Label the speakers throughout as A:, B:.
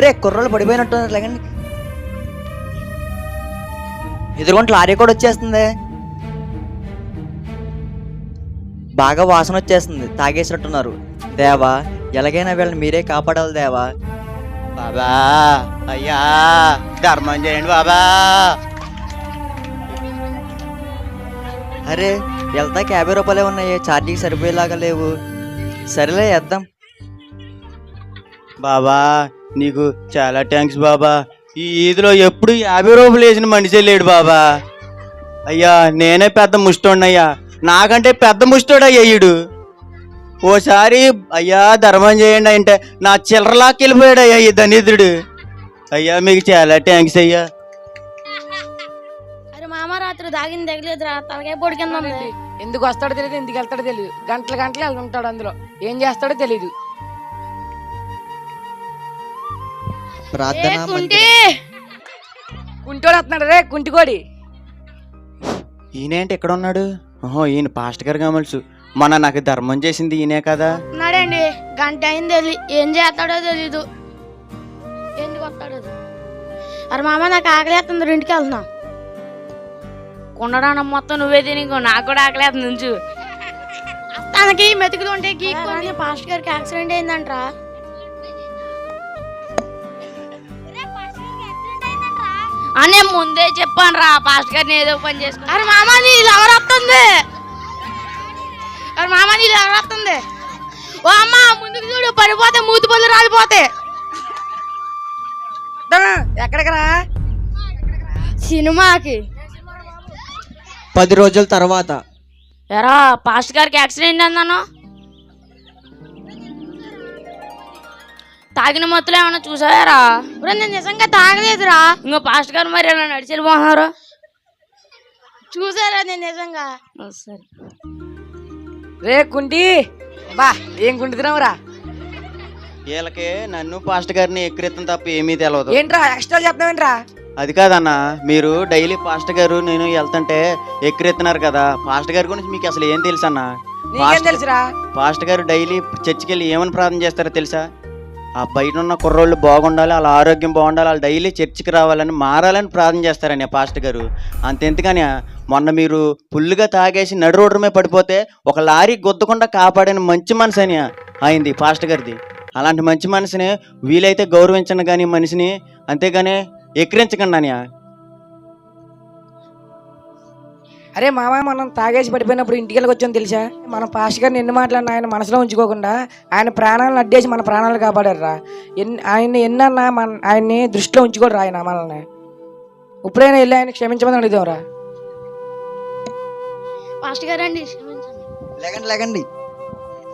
A: రే కుర్రోళ్ళు పడిపోయినట్టున్నారు లేకండి. ఎదురుకుంటే లారీ కూడా వచ్చేస్తుంది. బాగా వాసన వచ్చేస్తుంది తాగేసినట్టున్నారు. దేవా ఎలాగైనా వీళ్ళని మీరే కాపాడాలి దేవా.
B: బాబా అయ్యా ధర్మం చేయండి బాబా.
A: అరే వెళ్తాకి యాభై రూపాయలే ఉన్నాయి ఛార్జీకి సరిపోయేలాగా లేవు. సరేలే వేద్దాం.
B: బాబా నీకు చాలా థ్యాంక్స్ బాబా. ఈ ఈదిలో ఎప్పుడు యాభై రూపాయలు వేసిన మనిషే లేడు బాబా. అయ్యా నేనే పెద్ద ముష్టోడినయ్యా. నాకంటే పెద్ద ముష్టోడయ్యా ఈడు. ఓసారి అయ్యా ధర్మం చేయండి అంటే నా చిల్లరలాకి వెళ్ళిపోయాడు అయ్యా ఈ దరిద్రుడు అయ్యా మీకు చాలా థ్యాంక్స్ అయ్యా.
C: రాత్రి దాగింది తగలేదురా. తలకాయ పొడి కింద
D: ఎందుకు వస్తాడో తెలియదు ఎందుకు వెళ్తాడో తెలియదు గంటల గంటలు వెళ్తుంటాడు అందులో. ఏం చేస్తాడో తెలియదు
A: ప్రార్థన
C: కుంటి?
D: కుంటోడు వస్తున్నాడు రే కుంటికోడి
B: ఈయనేంటి ఎక్కడ ఉన్నాడు? ఓహో ఈయన పాస్ట్ గారు కామల్సు. మొన్న నాకు ధర్మం చేసింది ఈయనే కదా.
C: ఉన్నాడండి గంట అయింది తెలి ఏం చేస్తాడో తెలీదు. ఎందుకు వస్తాడో అరే మామ నాకు ఆకలేస్తుంది ఇంటికి వెళ్తున్నాం. కొండరానం మొత్తం నువ్వే తినికో నాకు కూడా ఆకలేస్తుంది నుంచు తనకి మెతుకులు ఉంటే గీక్కొని పాస్ట్ గారికి యాక్సిడెంట్ అయిందంట్రా. అనే ముందే చెప్పాను రా పాస్ట్ గారిని ఏదో పని చేసుకో. అరే మామ నీ ఎవరు వస్తుంది? అరే మామ నీ ఎవరు వస్తుంది? ఓ అమ్మ ముందుకు చూడు పడిపోతే మూతి పళ్ళు రాలిపోతే
D: ఎక్కడికి రా?
C: సినిమాకి.
A: పది రోజుల తర్వాత.
C: ఎరా పాస్ట్ గారికి యాక్సిడెంట్ అన్నాను. తాగిన మొత్తులు ఏమన్నా చూసావారా? ఇప్పుడు నేను నిజంగా తాగలేదురా. ఇంకో పాస్ట్ గారు మరి ఎలా నడిచి వెళ్ళిపోతున్నారు? చూసారా నేను నిజంగా? సరే.
D: రే కుంటి. బా ఏం కుంటున్నావురా
B: వీళ్ళకి నన్ను పాస్ట్ గారిని ఎక్కిరెత్తం తప్ప ఏమీ తెలియదు
D: ఏంట్రా ఎక్స్ట్రా చెప్తావేంట్రా
B: అది కాదన్న మీరు డైలీ పాస్ట్ గారు నేను వెళ్తుంటే ఎక్కిరెత్తున్నారు కదా. పాస్ట్ గారి గురించి మీకు అసలు ఏం తెలుసు
D: తెలుసురా?
B: పాస్ట్ గారు డైలీ చర్చికి వెళ్ళి ఏమని ప్రార్థన చేస్తారో తెలుసా? ఆ బయట ఉన్న కుర్రోళ్ళు బాగుండాలి వాళ్ళ ఆరోగ్యం బాగుండాలి వాళ్ళు డైలీ చర్చికి రావాలని మారాలని ప్రార్థన చేస్తారని ఆ గారు. అంతెందుకని మొన్న మీరు ఫుల్గా తాగేసి నడు రోడ్డు మీద పడిపోతే ఒక లారీ గుద్దకుండా కాపాడిన మంచి మనసు అని అయింది పాస్టర్ గారిది. అలాంటి మంచి మనసుని వీలైతే గౌరవించండి కానీ మనిషిని అంతేగాని ఎక్కిరించకండి అని
D: అరే మామ మనం తాగేసి పడిపోయినప్పుడు ఇంటికి వెళ్ళి వచ్చాం తెలుసా? మనం పాస్ట్ గారిని ఎన్ని మాట్లాడినా ఆయన మనసులో ఉంచుకోకుండా ఆయన ప్రాణాలను అడ్డేసి మన ప్రాణాలు కాపాడారురా. ఎన్ని ఆయన్ని ఎన్నన్నా మన ఆయన్ని దృష్టిలో ఉంచుకోరు ఆయన మనల్ని. ఇప్పుడైనా వెళ్ళి ఆయన క్షమించమని అడుగుదాంరా.
C: పాస్ట్ గారు అండి క్షమించండి.
A: లేకండి లేకండి.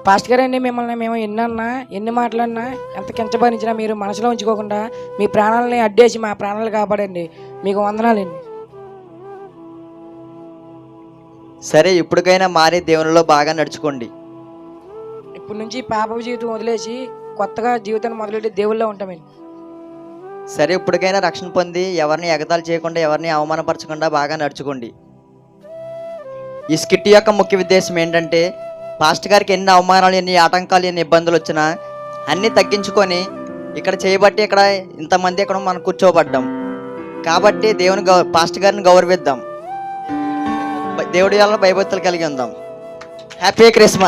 D: పాస్ట్ గారండి మిమ్మల్ని మేము ఎన్నన్నా ఎన్ని మాట్లాడినా ఎంత కించపరిచినా మీరు మనసులో ఉంచుకోకుండా మీ ప్రాణాలని అడ్డేసి మా ప్రాణాలు కాపాడండి. మీకు వందనాలండి.
A: సరే ఇప్పటికైనా మారి దేవునిలో బాగా నడుచుకోండి.
D: ఇప్పటి నుంచి పాప జీవితం వదిలేసి కొత్తగా జీవితాన్ని మొదలెట్టి దేవుళ్ళలో ఉంటామండి.
A: సరే ఇప్పటికైనా రక్షణ పొంది ఎవరిని ఎగతాళి చేయకుండా ఎవరిని అవమానపరచకుండా బాగా నడుచుకోండి. ఈ స్కిట్ యొక్క ముఖ్య ఉద్దేశం ఏంటంటే పాస్ట్ గారికి ఎన్ని అవమానాలు ఎన్ని ఆటంకాలు ఎన్ని ఇబ్బందులు వచ్చినా అన్నీ తగ్గించుకొని ఇక్కడ చేయబట్టి ఇక్కడ ఇంతమంది ఇక్కడ మనం కూర్చోబడ్డాం. కాబట్టి దేవుని గౌ పాస్ట్ గారిని గౌరవిద్దాం. దేవుడి వల్ల భయభక్తులు కలిగి ఉందాం. Happy Christmas